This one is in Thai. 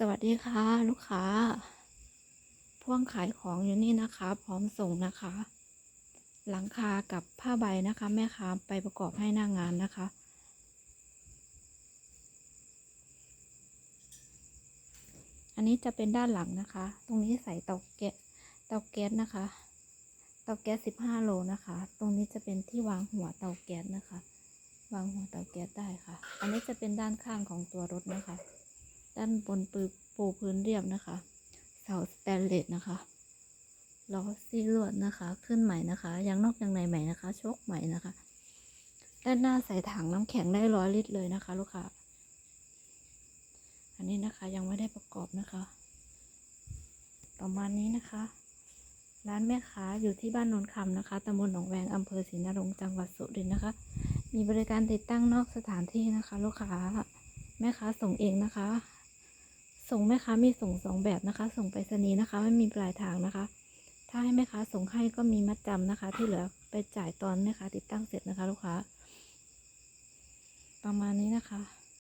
สวัสดีค่ะ ลูกค้า พ่วงขายของอยู่นี่นะคะ พร้อมส่งนะคะ หลังคากับผ้าใบนะคะ แม่ค้าไปประกอบให้หน้างานนะคะ อันนี้จะเป็นด้านหลังนะคะ ตรงนี้ใส่เตาแก๊สเตาแก๊สนะคะ เตาแก๊ส15โลนะคะ ตรงนี้จะเป็นที่วางหัวเตาแก๊สนะคะ วางหัวเตาแก๊สได้ค่ะ อันนี้จะเป็นด้านข้างของตัวรถนะคะ ด้านบนปืปูพื้นเรียบนะคะ เสาสแตนเลสนะคะล้อซีลวดนะคะ ขึ้นใหม่นะคะยางนอกยางในใหม่นะคะโชคใหม่นะคะ ด้านหน้าใส่ถังน้ำแข็งได้ร้อยลิตรเลยนะคะ ลูกค้าอันนี้นะคะยังไม่ได้ประกอบนะคะ ประมาณนี้นะคะ ร้านแม่ค้าอยู่ที่บ้านโนนคำนะคะตำบลหนองแวงอำเภอศรีนรงค์จังหวัดสุรินทร์นะคะ มีบริการติดตั้งนอกสถานที่นะคะ ลูกค้าแม่ค้าส่งเองนะคะ ส่งแม่ค้ามีส่งสองแบบนะคะ ส่งไปรษณีย์นะคะ ไม่มีปลายทางนะคะ ถ้าให้แม่ค้าส่งให้ก็มีมัดจำนะคะ ที่เหลือไปจ่ายตอนแม่ค้าติดตั้งเสร็จนะคะ ลูกค้า ประมาณนี้นะคะ